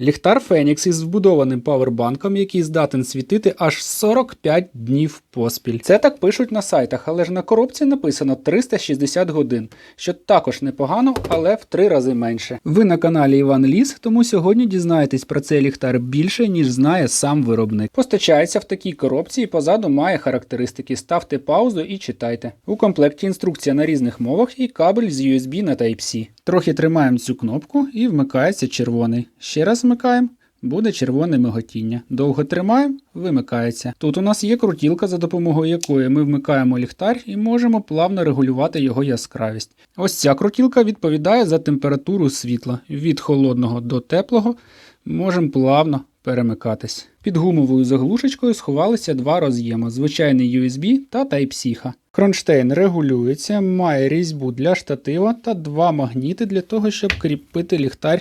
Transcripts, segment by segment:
Ліхтар Фенікс із вбудованим павербанком, який здатен світити аж 45 днів поспіль. Це так пишуть на сайтах, але ж на коробці написано 360 годин, що також непогано, але в три рази менше. Ви на каналі Іван Ліс, тому сьогодні дізнаєтесь про цей ліхтар більше, ніж знає сам виробник. Постачається в такій коробці і позаду має характеристики. Ставте паузу і читайте. У комплекті інструкція на різних мовах і кабель з USB на Type-C. Трохи тримаємо цю кнопку і вмикається червоний. Ще раз вмикаємо. Буде червоне миготіння. Довго тримаємо, вимикається. Тут у нас є крутілка, за допомогою якої ми вмикаємо ліхтар і можемо плавно регулювати його яскравість. Ось ця крутілка відповідає за температуру світла. Від холодного до теплого можемо плавно перемикатись. Під гумовою заглушечкою сховалися два роз'єми: звичайний USB та Type-C. Кронштейн регулюється, має різьбу для штатива та два магніти для того, щоб кріпити ліхтар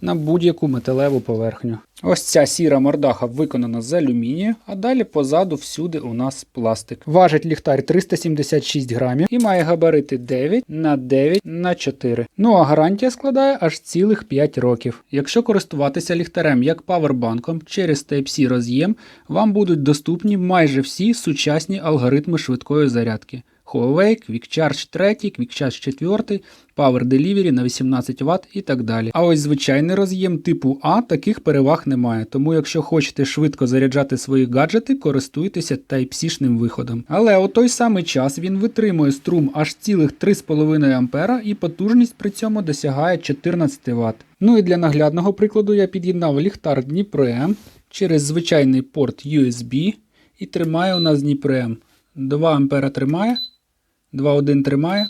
на будь-яку металеву поверхню. Ось ця сіра мордаха виконана з алюмінію, а далі позаду всюди у нас пластик. Важить ліхтар 376 грамів і має габарити 9 на 9 на 4. Ну а гарантія складає аж цілих 5 років. Якщо користуватися ліхтарем як павербанком через Type-C роз'єм, вам будуть доступні майже всі сучасні алгоритми швидкої зарядки. Huawei, QuickCharge 3, QuickCharge 4, Power Delivery на 18 Вт і так далі. А ось звичайний роз'єм типу А таких переваг немає, тому якщо хочете швидко заряджати свої гаджети, користуйтеся Type-C-шним виходом. Але у той самий час він витримує струм аж цілих 3,5 А і потужність при цьому досягає 14 Вт. Ну і для наглядного прикладу я під'єднав ліхтар Дніпро-М через звичайний порт USB і тримає у нас Дніпро-М. 2 ампера тримає, 2,1 тримає,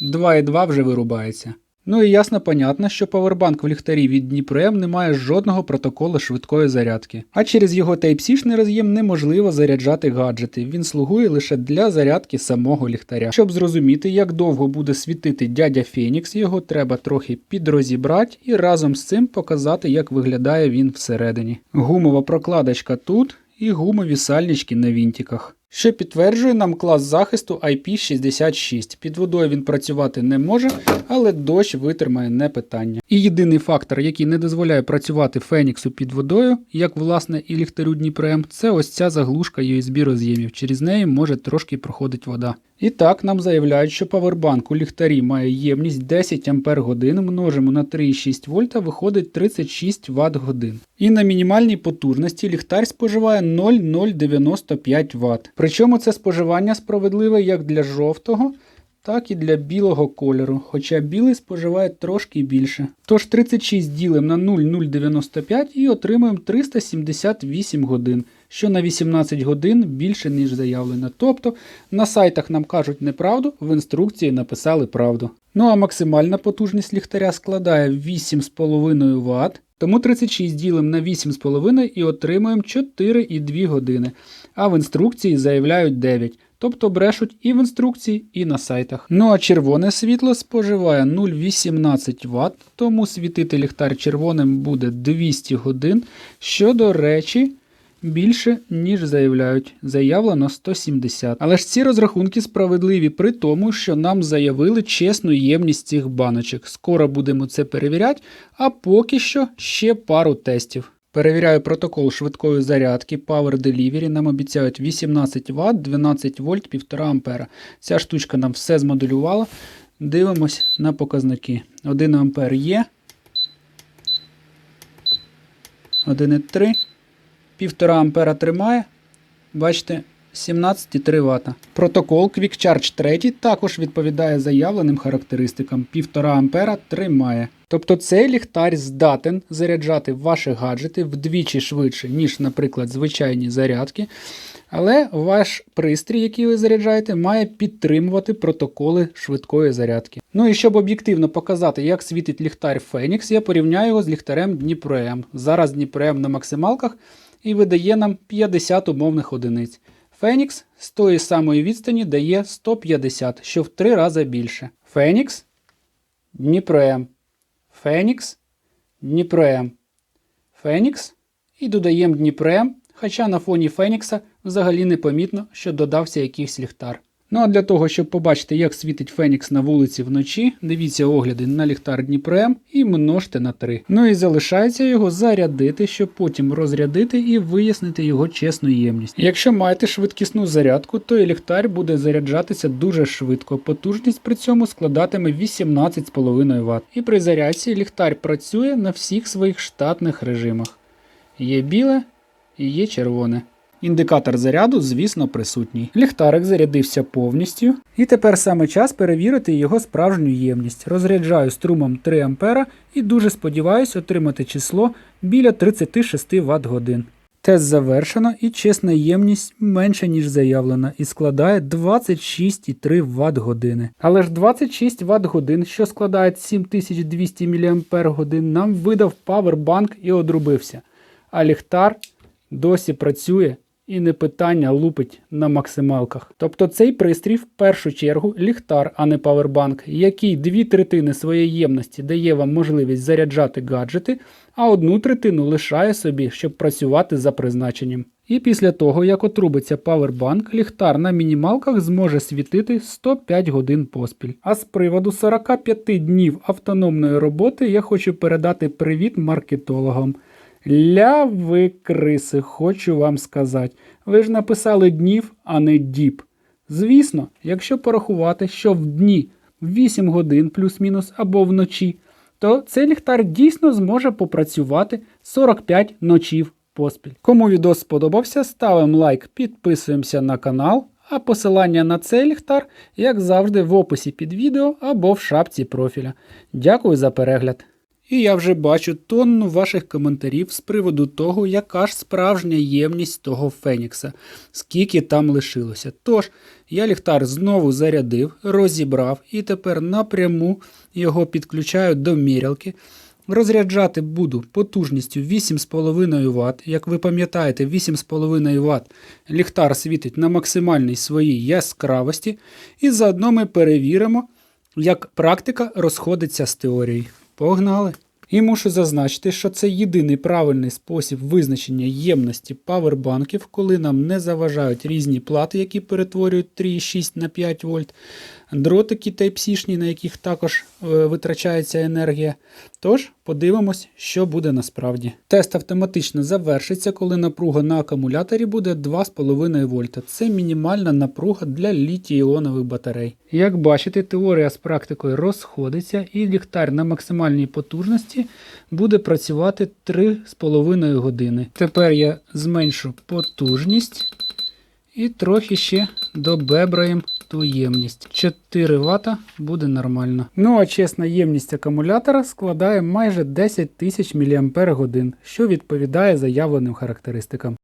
2,2 вже вирубається. Ну і ясно понятно, що павербанк в ліхтарі від Дніпро-М не має жодного протоколу швидкої зарядки. А через його Type-C-шний роз'єм неможливо заряджати гаджети. Він слугує лише для зарядки самого ліхтаря. Щоб зрозуміти, як довго буде світити дядя Фенікс, його треба трохи підрозібрати і разом з цим показати, як виглядає він всередині. Гумова прокладочка тут і гумові сальнички на вінтиках. Що підтверджує нам клас захисту IP66. Під водою він працювати не може, але дощ витримає не питання. І єдиний фактор, який не дозволяє працювати Феніксу під водою, як власне і ліхтарю Дніпрем, це ось ця заглушка USB роз'ємів. Через неї може трошки проходить вода. І так нам заявляють, що павербанк у ліхтарі має ємність 10 Ампер множимо на 3,6 вольта, виходить 36 Вт годин. І на мінімальній потужності ліхтар споживає 0,095 Вт. Причому це споживання справедливе як для жовтого, так і для білого кольору, хоча білий споживає трошки більше. Тож 36 ділимо на 0,095 і отримуємо 378 годин, що на 18 годин більше, ніж заявлено. Тобто на сайтах нам кажуть неправду, в інструкції написали правду. Ну а максимальна потужність ліхтаря складає 8,5 Вт. Тому 36 ділимо на 8,5 і отримуємо 4,2 години. А в інструкції заявляють 9. Тобто брешуть і в інструкції, і на сайтах. Ну а червоне світло споживає 0,18 Вт, тому світити ліхтар червоним буде 200 годин, що, до речі, більше, ніж заявляють. Заявлено 170. Але ж ці розрахунки справедливі при тому, що нам заявили чесну ємність цих баночок. Скоро будемо це перевіряти, а поки що ще пару тестів. Перевіряю протокол швидкої зарядки Power Delivery. Нам обіцяють 18 Вт, 12 вольт, 1,5 А. Ця штучка нам все змоделювала. Дивимось на показники. 1 А є. 1,3. 1,5 А тримає. Бачите, 17,3 Вт. Протокол QuickCharge 3 також відповідає заявленим характеристикам. 1,5 А тримає. Тобто цей ліхтар здатен заряджати ваші гаджети вдвічі швидше, ніж, наприклад, звичайні зарядки. Але ваш пристрій, який ви заряджаєте, має підтримувати протоколи швидкої зарядки. Ну і щоб об'єктивно показати, як світить ліхтар Phoenix, я порівняю його з ліхтарем Дніпро-М. Зараз Дніпро-М на максималках і видає нам 50 умовних одиниць. Фенікс з тої самої відстані дає 150, що в три рази більше. Фенікс Дніпро-М. Фенікс, Дніпро-М. Фенікс і додаємо Дніпро-М, хоча на фоні Фенікса взагалі не помітно, що додався якийсь ліхтар. Ну а для того, щоб побачити, як світить Фенікс на вулиці вночі, дивіться огляди на ліхтар Дніпрем і множте на 3. Ну і залишається його зарядити, щоб потім розрядити і вияснити його чесну ємність. Якщо маєте швидкісну зарядку, то і ліхтар буде заряджатися дуже швидко. Потужність при цьому складатиме 18,5 Вт. І при зарядці ліхтар працює на всіх своїх штатних режимах. Є біле і є червоне. Індикатор заряду, звісно, присутній. Ліхтарик зарядився повністю. І тепер саме час перевірити його справжню ємність. Розряджаю струмом 3 А і дуже сподіваюся отримати число біля 36 Вт годин. Тест завершено і чесна ємність менша, ніж заявлена, і складає 26,3 Вт години. Але ж 26 Вт годин, що складає 7200 мАч, нам видав павербанк і одрубився. А ліхтар досі працює і не питання лупить на максималках. Тобто цей пристрій в першу чергу ліхтар, а не павербанк, який дві третини своєї ємності дає вам можливість заряджати гаджети, а одну третину лишає собі, щоб працювати за призначенням. І після того, як отрубиться павербанк, ліхтар на мінімалках зможе світити 105 годин поспіль. А з приводу 45 днів автономної роботи я хочу передати привіт маркетологам. Ля ви криси, хочу вам сказати. Ви ж написали днів, а не діб. Звісно, якщо порахувати, що в дні 8 годин плюс-мінус або вночі, то цей ліхтар дійсно зможе попрацювати 45 ночів поспіль. Кому відео сподобався, ставимо лайк, підписуємося на канал, а посилання на цей ліхтар, як завжди, в описі під відео або в шапці профіля. Дякую за перегляд. І я вже бачу тонну ваших коментарів з приводу того, яка ж справжня ємність того Фенікса, скільки там лишилося. Тож, я ліхтар знову зарядив, розібрав і тепер напряму його підключаю до мірялки. Розряджати буду потужністю 8,5 Вт. Як ви пам'ятаєте, 8,5 Вт ліхтар світить на максимальній своїй яскравості. І заодно ми перевіримо, як практика розходиться з теорією. Погнали! І мушу зазначити, що це єдиний правильний спосіб визначення ємності павербанків, коли нам не заважають різні плати, які перетворюють 3,6 на 5 вольт, дротики Type-C, на яких також е, витрачається енергія. Тож подивимось, що буде насправді. Тест автоматично завершиться, коли напруга на акумуляторі буде 2,5 вольта. Це мінімальна напруга для літій-іонових батарей. Як бачите, теорія з практикою розходиться, і ліхтар на максимальній потужності буде працювати 3,5 години. Тепер я зменшу потужність. І трохи ще добебраємо ту ємність. 4 Вт буде нормально. Ну а чесна ємність акумулятора складає майже 10 тисяч мАч, що відповідає заявленим характеристикам.